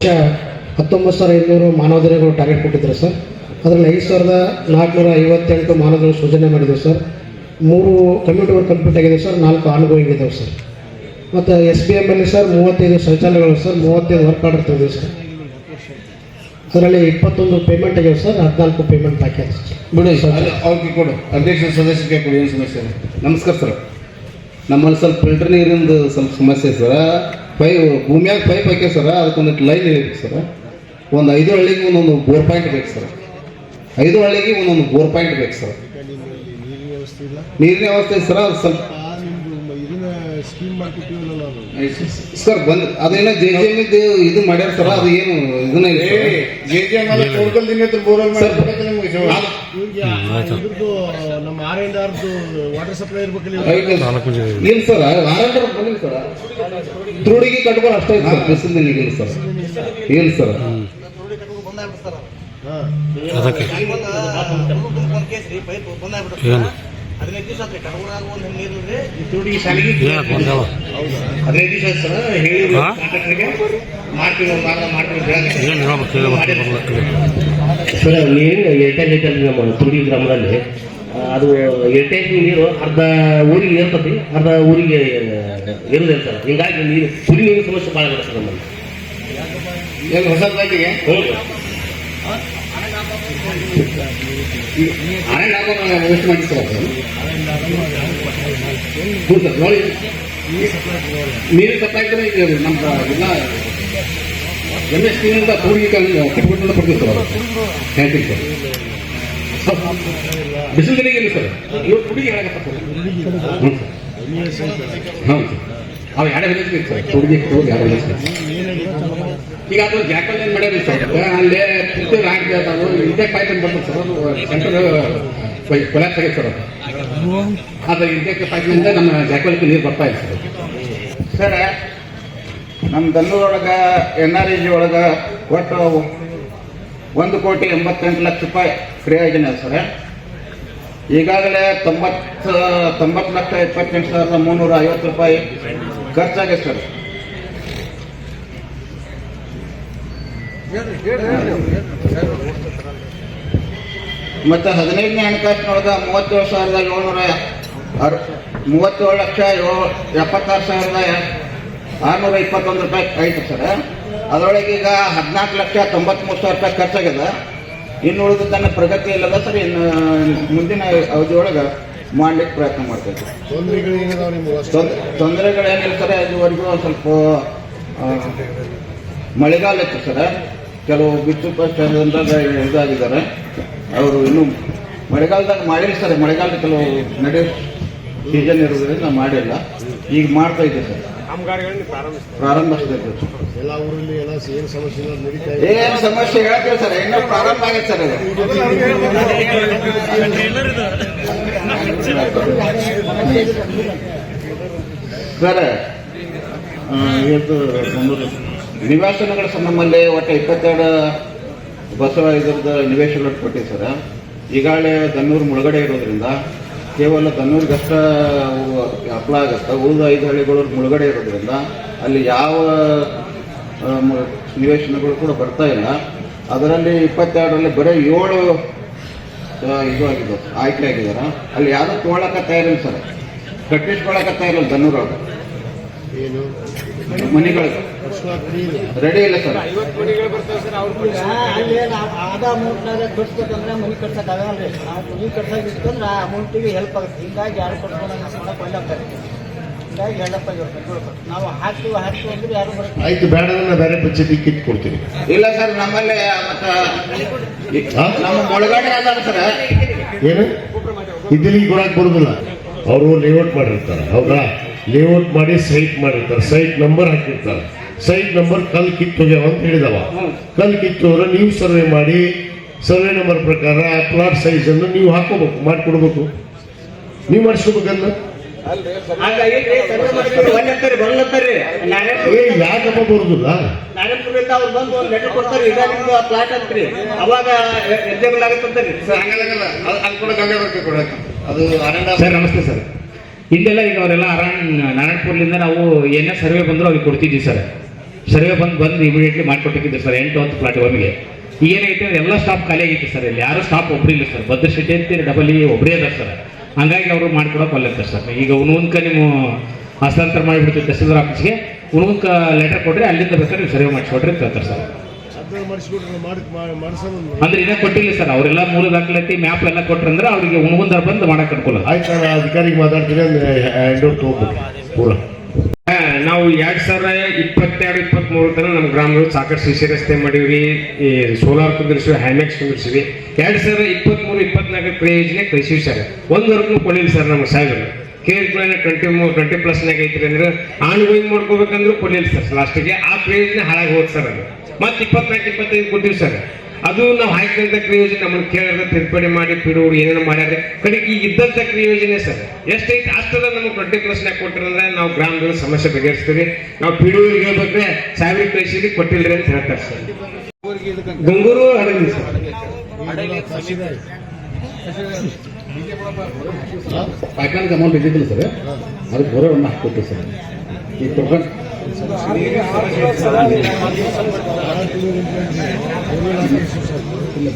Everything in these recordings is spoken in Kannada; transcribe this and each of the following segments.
ಹತ್ತೊಂಬತ್ತು ಸಾವಿರ ಐದುನೂರು ಮಾನವ ದಿನಗಳು ಟಾರ್ಗೆಟ್ ಕೊಟ್ಟಿದ್ರು ಸರ್ ಅದರಲ್ಲಿ ಐದು ಸಾವಿರದ ನಾಲ್ಕುನೂರ ಐವತ್ತೆಂಟು ಮಾನವ ದಿನ ಸೃಜನೆ ಮಾಡಿದ್ದೀವಿ ಸರ್ ಮೂರು ಕಮ್ಯುನಿಟಿ ವರ್ಕ್ ಕಂಪ್ಲೀಟ್ ಆಗಿದೆ ಸರ್ ನಾಲ್ಕು ಆನ್ಗೋಯಿಂಗ್ ಇದ್ದಾವೆ ಸರ್ ಮತ್ತು ಎಸ್ ಬಿ ಎಮ್ಮಲ್ಲಿ ಸರ್ ಮೂವತ್ತೈದು ಶೌಚಾಲಯಗಳು ಸರ್ ಮೂವತ್ತೈದು ವರ್ಕ್ ಆರ್ಡರ್ ತೆಗೆದಿವೆ ಸರ್ ಅದರಲ್ಲಿ ಇಪ್ಪತ್ತೊಂದು ಪೇಮೆಂಟ್ ಆಗಿದೆ ಸರ್ ಹದಿನಾಲ್ಕು ಪೇಮೆಂಟ್ ಹಾಕಿ ಬಿಡಿ ಸರ್ ಅವ್ರಿಗೆ ಕೊಡು. ಅಧ್ಯಕ್ಷ ಸದಸ್ಯಕ್ಕೆ ಕೊಡಿ, ಏನು ಸಮಸ್ಯೆ ನಮಸ್ಕಾರ ಸರ್ ನಮ್ಮಲ್ಲಿ ಸ್ವಲ್ಪ ಫಿಲ್ಟರ್ ನೀರಿಂದು ಸ್ವಲ್ಪ ಸಮಸ್ಯೆ ಸರ ಪೈ ಭೂಮಿಯಾಗ ಪೈಪ್ ಹಾಕಿ ಸರ ಅದಕ್ಕೊಂದಿಟ್ಟು ಲೈನ್ ಇಳಿಬೇಕು ಸರ್. ಒಂದು ಐದು ಹಳ್ಳಿಗೆ ಒಂದೊಂದು ಬೋರ್ ಪಾಯಿಂಟ್ ಬೇಕು ಸರ್. ಐದು ಹಳ್ಳಿಗೆ ಒಂದೊಂದು ಬೋರ್ ಪಾಯಿಂಟ್ ಬೇಕು ಸರ್. ನೀರಿನ ವ್ಯವಸ್ಥೆ ಇಲ್ಲ ನೀರಿನ ವ್ಯವಸ್ಥೆ ಸರ್ ಅದು ಸ್ವಲ್ಪ ಸರ್ ಬಂದ್ ಅದೇನ ಜೆ ಜೆ ಎಂ ಇದು ಮಾಡ್ಯಾರ ಸರ್ ಅದು ಏನು ಇದನ್ನ ಇಲ್ಲ ಸರ್. ಸರ್ ನಾನು- ಇವ್ರಿಗೆ ಇದ್ರದ್ದು ನಮ್ಮ ಆರ್ ಎಂಡ್ ಆರ್ದು ವಾಟರ್ ಸಪ್ಲೈ ಇರ್ಬೇಕಲ್ಲ ಇಲ್ಲ ಸರ್ ಆರ್ ಸರ್ ತುರುಡಿಗೆ ಕಟ್ಕೊಂಡು ಅಷ್ಟೇ ಇತ್ತು ಸರ್ ಬಿಸಿಲು ಇಲ್ಲ ಸರ್. ಇಲ್ಲ ಸರ್. ಹಾಂ. ಅದಕ್ಕೆ. ಏನು? ದಿವಸ ಸರ್. ಏರ್ಟೆಲ್ ಐತಲ್ರಿ ನಮ್ಮ ತುಡಿ ಗ್ರಾಮದಲ್ಲಿ ಅದು ಏರ್ಟೆಲ್ ನೀರು ಅರ್ಧ ಊರಿಗೆ ಇರ್ತತಿ ಅರ್ಧ ಊರಿಗೆ ಇರುದಿಲ್ಲ ಸರ್. ಹಿಂಗಾಗಿ ನೀರು ಕುರಿ ನೀರಿನ ಸಮಸ್ಯೆ ಭಾಳ ಬರುತ್ತೆ ಸರ್ ನಮ್ಮಲ್ಲಿ. ಏನು ಹೊಸದಾಗಿ ಆನಂದ್ ಹಾಕೋಣ ವ್ಯವಸ್ಥೆ ಮಾಡಿ ಸರ್? ನೋಡಿ. ನೀರು ಇದ್ರೆ ಈಗ ನಮ್ಮ ಎಲ್ಲ ಎಂ ಎಸ್ ಟಿನಿಂದ ಕೂಡಿಗೆ ಕಟ್ಬಿಟ್ಟು ಕೊಡ್ತೀವಿ ಸರ್ ಥ್ಯಾಂಕ್ ಯು ಸರ್ ಬಿಸಿಲು ಇಲ್ಲ ಸರ್. ಇವತ್ತು ಹುಡುಗಿ ಹ್ಞೂ ಹ್ಞೂ ಸರ್. ಎರಡು ಕುಡಿಗೆ ಹೋಗಿ ಈಗ ಅದು ಜಾಕಲ್ ಏನು ಮಾಡ್ಯಾರ ಸರ್? ಅಲ್ಲೇ ಪೂರ್ತಿ ರಾಂಗ್ ಅದು ಇದೇ ಪೈಪ್ ಅಂತ ಸರ್, ಅದು ಕೊಲೆ ಆಗೈತೆ ಸರ್ ಅದು. ಇದೇ ಪೈಪ್ನಿಂದ ನಮ್ಮ ಜಾಕಲ್ಗೆ ನೀರು ಬರ್ತಾ ಇದೆ ಸರ್. ಸರ್ ನಮ್ಮ ದನ್ನೂರೊಳಗೆ ಎನ್ ಆರ್ ಇ ಜಿ ಒಳಗೆ ಒಟ್ಟು ಒಂದು ಕೋಟಿ ಎಂಬತ್ತೆಂಟು ಲಕ್ಷ ರೂಪಾಯಿ ಫ್ರೀ ಆಗಿದೆ ಸರ್. ಈಗಾಗಲೇ ತೊಂಬತ್ತು ತೊಂಬತ್ತು ಲಕ್ಷ ಇಪ್ಪತ್ತೆಂಟು ಸಾವಿರದ ಮುನ್ನೂರ ಐವತ್ತು ರೂಪಾಯಿ ಖರ್ಚಾಗಿದೆ ಸರ್ ಮತ್ತು ಹದಿನೈದನೇ ಹಣಕಾಸಿನೊಳಗೆ ಮೂವತ್ತೇಳು ಸಾವಿರದ ಏಳ್ನೂರ ಮೂವತ್ತೇಳು ಲಕ್ಷ ಏಳು, ಎಪ್ಪತ್ತಾರು ಸಾವಿರದ ಆರುನೂರ ಇಪ್ಪತ್ತೊಂದು ರೂಪಾಯಿ ಐತೆ ಸರ್ ಅದರೊಳಗೆ ಈಗ ಹದಿನಾಲ್ಕು ಲಕ್ಷ ತೊಂಬತ್ಮೂರು ಸಾವಿರ ರೂಪಾಯಿ ಖರ್ಚಾಗಿದೆ. ಇನ್ನು ತನ್ನ ಪ್ರಗತಿ ಇಲ್ಲದ ಸರಿ ಇನ್ನು ಮುಂದಿನ ಅವಧಿಯೊಳಗೆ ಮಾಡ್ಲಿಕ್ಕೆ ಪ್ರಯತ್ನ ಮಾಡ್ತೈತಿ ತೊಂದರೆಗಳೇನಿಲ್ಲ ಸರ್ ಇದುವರೆಗೂ ಒಂದು ಸ್ವಲ್ಪ ಮಳೆಗಾಲ ಇತ್ತು ಸರ್. ಕೆಲವು ಬಿತ್ತು ಇದಾಗಿದ್ದಾರೆ. ಅವರು ಇನ್ನೂ ಮಳೆಗಾಲದಾಗ ಮಾಡಿಲ್ಲ ಸರ್. ಮಳೆಗಾಲದ ಕೆಲವು ನಡೆಯೋ ಸೀಸನ್ ಇರೋದ್ರಿಂದ ಮಾಡಿಲ್ಲ. ಈಗ ಮಾಡ್ತಾ ಇದ್ದೇವೆ ಸರ್. ಪ್ರಾರಂಭಿಸ್ಬೇಕು ಎಲ್ಲ ಊರಲ್ಲಿ ಎಲ್ಲ ಏನು ಸಮಸ್ಯೆ ಇಲ್ಲ ನಡೀತಾ ಇದೆ? ಏನ್ ಸಮಸ್ಯೆ ಹೇಳ್ತೀವಿ ಸರ್. ಇನ್ನೂ ಪ್ರಾರಂಭ ಆಗೈತೆ ಸರ್ ಇವತ್ತು ಸರ್ ನಮ್ಮಲ್ಲಿ ಒಟ್ಟು ಇಪ್ಪತ್ತೆರಡು ಬಸವ ಇದ್ರದ್ದು ನಿವೇಶನಗಳು ಕೊಟ್ಟಿವಿ ಸರ್. ಈಗಾಗಲೇ ದನ್ನೂರು ಮುಳುಗಡೆ ಇರೋದ್ರಿಂದ ಕೇವಲ ತನ್ನೂರಿಗಷ್ಟೇ ಅಪ್ಲೈ ಆಗುತ್ತೆ. ಉಳಿದ ಐದು ಹಳ್ಳಿಗಳು ಮುಳುಗಡೆ ಇರೋದ್ರಿಂದ ಅಲ್ಲಿ ಯಾವ ನಿವೇಶನಗಳು ಕೂಡ ಬರ್ತಾ ಇಲ್ಲ. ಅದರಲ್ಲಿ ಇಪ್ಪತ್ತೆರಡರಲ್ಲಿ ಬರೀ ಏಳು ಇದು ಆಗಿದೆ, ಆಯ್ಕೆ ಆಗಿದ್ದಾರೆ ಅಲ್ಲಿ ಯಾರು ತೊಗೊಳಕ ತಯಾರಿಲ್ಲ ಸರ್? ಕಟ್ಟಿಸ್ಕೊಳಕ ತಯಾರಿಲ್ಲ ದನ್ನೂರೊಳಗೆ ಏನು? ಮನೆಗಳು. ರೆಡಿ ಇಲ್ಲ ಸರ್ ಅಲ್ಲಿ ನಾವು ಆದ ಅಮೌಂಟ್ನಾಗ ಕಟ್ಸ್ಬೇಕಂದ್ರೆ ಮನೆ ಕಟ್ಸಕ್ ಆಗಲ್ಲ ನಾವು ಮನೆ ಕಟ್ಸಕ್ ಇಟ್ಕೊಂಡ್ರೆ ಆ ಅಮೌಂಟಿಗೆ ಹೆಲ್ಪ್ ಆಗುತ್ತೆ. ಹಿಂಗಾಗಿ ಯಾರು ಮಾಡಕ್ ಒಳ್ಳೆ ಆಗ್ತಾರೆ ಹಿಂಗಾಗಿ ನಾವು ಹಾಕ್ತೀವಿ ಹಾಕ್ತೀವಿ ಅಂದ್ರೆ ಯಾರು ಆಯ್ತು ಬೇಡ ಅಂದ್ರೆ ಬೇರೆ ಬಜೆಟ್ ಕಿಟ್ ಕೊಡ್ತೀನಿ. ಇಲ್ಲ ಸರ್ ನಮ್ಮಲ್ಲಿ ಮತ್ತ ನಮ್ಮ ಮುಳುಗಡೆ ಅದಾರ ಸರ್ ಏನು? ಇದ್ದಿಲ್ಲಿ ಕೊಡಕ್ ಬರುದಿಲ್ಲ. ಅವರು ಲೇಔಟ್ ಮಾಡಿರ್ತಾರೆ. ಹೌದಾ? ಲೇಔಟ್ ಮಾಡಿ ಸೈಟ್ ಮಾಡಿರ್ತಾರೆ. ಸೈಟ್ ನಂಬರ್ ಹಾಕಿರ್ತಾರೆ. ಸೈಟ್ ನಂಬರ್ ಕಲ್ ಕಿತ್ತು ಹೋಗ್ಯಾವ ಅಂತ ಹೇಳಿದವ. ಕಲ್ ಕಿತ್ತು ಹೋದ್ರೆ ನೀವು ಸರ್ವೆ ಮಾಡಿ ಸರ್ವೆ ನಂಬರ್ ಪ್ರಕಾರ ಆ ಪ್ಲಾಟ್ ಸೈಜ್ ಅನ್ನು ನೀವು ಹಾಕೋಬೇಕು ಮಾಡಿಕೊಡ್ಬೇಕು. ನೀವು ಮಾಡಿಸ್ಕೋಬೇಕಲ್ಲ ಯಾಕಪ್ಪ ಬರುದಿಲ್ಲ? ಸರ್ ನಮಸ್ತೆ ಸರ್. ಇಲ್ಲೆಲ್ಲ ಈಗ ಅವರೆಲ್ಲ ಅರಾಣ್ ನಾರಾಯಣಪುರ್ಲಿಂದ ನಾವು ಏನೇ ಸರ್ವೆ ಬಂದರೂ ಅವ್ರಿಗೆ ಕೊಡ್ತಿದ್ವಿ ಸರ್. ಸರ್ವೆ ಬಂದು ಬಂದು ಇಮಿಡಿಯೇಟ್ಲಿ ಮಾಡಿಕೊಟ್ಟಿದ್ದೆ ಸರ್, ಎಂಟು ಹತ್ತು ಪ್ಲಾಟ್ ಒಮ್ಮಿಗೆ. ಏನೈತೆ ಅಂದ್ರೆ ಎಲ್ಲ ಸ್ಟಾಪ್ ಖಾಲಿ ಆಗಿತ್ತು ಸರ್, ಇಲ್ಲಿ ಯಾರು ಸ್ಟಾಪ್ ಒಬ್ಬರಿಲ್ಲ ಸರ್. ಭದ್ರ ಶೆಟ್ಟಿ ಅಂತ ಡಬಲ್ ಒಬ್ಬರೇ ಅದ ಸರ್. ಹಂಗಾಗಿ ಅವರು ಮಾಡ್ಕೊಡೋಕೆ ಒಲ್ಲಂತ ಸರ್. ಈಗ ಉಣ್ಕ ನೀವು ಹಸ್ತಾಂತರ ಮಾಡಿಬಿಡ್ತೀವಿ ತಹಸೀಲ್ದಾರ್ ಆಫೀಸ್ಗೆ ಉಣ್ಕ ಲೆಟರ್ ಕೊಟ್ಟರೆ ಅಲ್ಲಿಂದ ಬೇಕಾದ್ರೆ ನೀವು ಸರ್ವೆ ಮಾಡಿಸ್ಕೊಡ್ರಿ ಅಂತ ಹೇಳ್ತಾರೆ ಸರ್. ಅಂದ್ರೆ ಇದೇ ಕೊಟ್ಟಿಲ್ಲ ಸರ್ ಅವರೆಲ್ಲ ಮೂಲ ದಾಖಲಾತಿ ಮ್ಯಾಪ್ ಎಲ್ಲ ಕೊಟ್ರಂದ್ರೆ ಅಂದ್ರೆ ಅವರಿಗೆ ಉಣ್ಗುಂದರ್ ಬಂದು ಮಾಡಕ್ ಕಟ್ಕೊಲ್ಲ ಆಯ್ತು ನಾನು ಅಧಿಕಾರಿಗೆ ಮಾತಾಡ್ತೀನಿ ಹ್ಯಾಂಡ್ ಓವರ್ ತೊಗೊಂಡ್ಬಿಡಿ ಪೂರ. ನಾವು ಎರಡ್ ಸಾವಿರ ಇಪ್ಪತ್ತೆರಡು ಇಪ್ಪತ್ಮೂರು ತನಕ ನಮ್ಮ ಗ್ರಾಮಗಳು ಸಾಕಷ್ಟು ಸಿಸಿ ರಸ್ತೆ ಮಾಡೀವಿ ಈ ಸೋಲಾರ್ ಕುಂದಿರ್ಸಿವಿ ಹೈಮ್ಯಾಕ್ಸ್ ಕುಂದಿರ್ಸಿವಿ. ಎರಡ್ ಸಾವಿರ ಇಪ್ಪತ್ಮೂರು ಇಪ್ಪತ್ನಾಲ್ಕು ಪ್ರಯೋಜನ ಕಳಿಸಿವಿ ಸರ್ ಒಂದ್ವರೆಗೂ ಕೊಡಲಿಲ್ಲ ಸರ್ ನಮ್ಮ ಸಾಹೇಬರು. ಕೇರ್ ಟ್ವೆಂಟಿ ಮೂರು ಟ್ವೆಂಟಿ ಪ್ಲಸ್ನಾಗ ಐತ್ರಿ ಅಂದ್ರೆ ಆನ್ ಗೋಯಿಂಗ್ ಮಾಡ್ಕೋಬೇಕಂದ್ರೂ ಕೊಡಲಿಲ್ಲ ಸರ್. ಲಾಸ್ಟಿಗೆ ಆ ಪ್ರಯೋಜನ ಹಾಳಾಗಿ ಹೋದ್ ಸರ್ ಅದು. ಮತ್ತೆ ಇಪ್ಪತ್ನಾಲ್ಕು, ಇಪ್ಪತ್ತೈದು ಕೊಟ್ಟಿವಿ ಸರ್. ಅದು ನಾವು ಹಾಕಿದಂಥ ಕ್ರಿಯೋಜನೆ ನಮ್ಮನ್ನು ಕೇಳಿದ್ರೆ ತಿರುಪಡಿ ಮಾಡಿ ಪಿಡೋರು ಏನೇನು ಮಾಡ್ಯಾರ ಕಡೆಗೆ ಈಗ ಇದ್ದಂಥ ಕ್ರಿಯೋಜನೆ ಸರ್. ಎಷ್ಟೈತೆ ಅಷ್ಟದ ನಮಗೆ ಟ್ವೆಂಟಿ ಪರ್ಸೆಂಟ್ ಕೊಟ್ಟಿರಂದ್ರೆ ನಾವು ಗ್ರಾಮಗಳ ಸಮಸ್ಯೆ ಬಗೆಹರಿಸ್ತೀವಿ. ನಾವು ಪಿಡುವರಿಗೆ ಹೇಳ್ಬೇಕ್ರೆ ಸಾವಿರ ಕಳಿಸಿರಿ ಕೊಟ್ಟಿಲ್ರಿ ಅಂತ ಹೇಳ್ತಾರೆ ಸರ್. ಗಂಗೂರು ಅಡಗಿ ಸರ್. ಅಮೌಂಟ್ ಇದ್ದಿದ್ದಿಲ್ಲ ಸರ್. ಅದಕ್ಕೆ ಬೋರವನ್ನು ಹಾಕ್ಕೊಟ್ಟು ಸರ್. ಈ ಇಲ್ಲ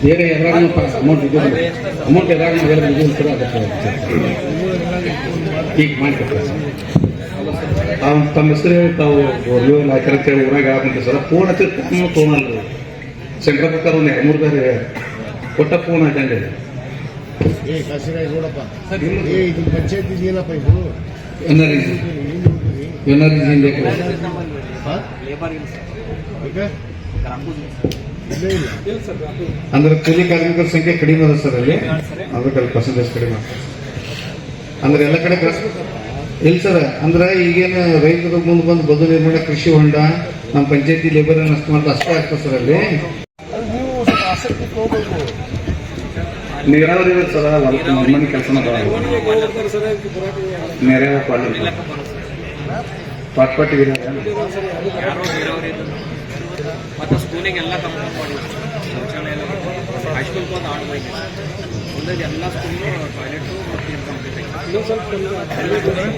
ಬೇರೆ ಎದ್ರಾಗ ಅಮೌಂಟ್ ಇದೆ ಅಮೌಂಟ್ ಎದ್ರಾಗ ಬೇರೆ ಹೇಳಿದ್ರೆ ಸರ್ ಅದಕ್ಕೆ ಈಗ ಮಾಡಿಕೊಡ್ತಾರೆ ಸರ್ ತಾವು ತಮ್ಮ ಹೆಸರು ಹೇಳಿ ತಾವು ನೀವು ಹಾಕಿರ ಅಂತೇಳಿ ಊರಾಗ ಹೇಳಕ್ಕೆ ಸರ್ ಫೋನ್ ಹಚ್ಚಿ ಫೋನ್ ತೊಗೊಳಲ್ಲ ಶಂಕರ ಪ್ರಕಾರ ಒಂದು ಎರಡು ಮೂರು ಬೇರೆ ಕೊಟ್ಟ ಫೋನ್ ಹಾಕಂಡಿ ಏ ಕಾಶಿರಾಯ್ ನೋಡಪ್ಪ. ಏ ಇದು ಪಂಚಾಯತ್ ಇದೆಯಲ್ಲಪ್ಪ ಇದು? ಎನರ್ಜಿ ಅಂದ್ರೆ ಕೂಲಿ ಕಾರ್ಮಿಕರ ಸಂಖ್ಯೆ ಕಡಿಮೆ ಅದ ಸರ್ ಅಲ್ಲಿ? ಅದಕ್ಕೆ ಅಲ್ಲಿ ಪರ್ಸೆಂಟೇಜ್ ಕಡಿಮೆ. ಅಂದ್ರೆ ಎಲ್ಲ ಕಡೆ ಇಲ್ಲ ಸರ್ ಅಂದ್ರೆ ಈಗೇನು ರೈತರು ಮುಂದೆ ಬಂದು ಬದು ನಿರ್ಮಾಣ ಕೃಷಿ ಹೊಂಡ ನಮ್ಮ ಪಂಚಾಯತಿ ಲೇಬರ್ ಅಷ್ಟು ಮಾಡಿದ್ರೆ ಅಷ್ಟೇ ಆಗ್ತದೆ ಸರ್ ಅಲ್ಲಿ. ನೀರಾವರಿ ಸರ್ ಕೆಲಸ ನೆರೆ ಪಾಟ್ ಪಾಟಿ ಮತ್ತು ಸ್ಕೂಲಿಗೆಲ್ಲ ಕಂಪ್ಲೇಂಟ್ ಮಾಡಿ ಶೌಚಾಲಯ ಎಲ್ಲ ಹೈಸ್ಕೂಲ್ಗೆ ಒಂದು ಆರ್ಡರ್ ಒಂದೇ ಎಲ್ಲ ಸ್ಕೂಲು ಟಾಯ್ಲೆಟು ಮತ್ತು ಇನ್ಕಂಪ್ಲೀಟ್ ಆಗಿದೆ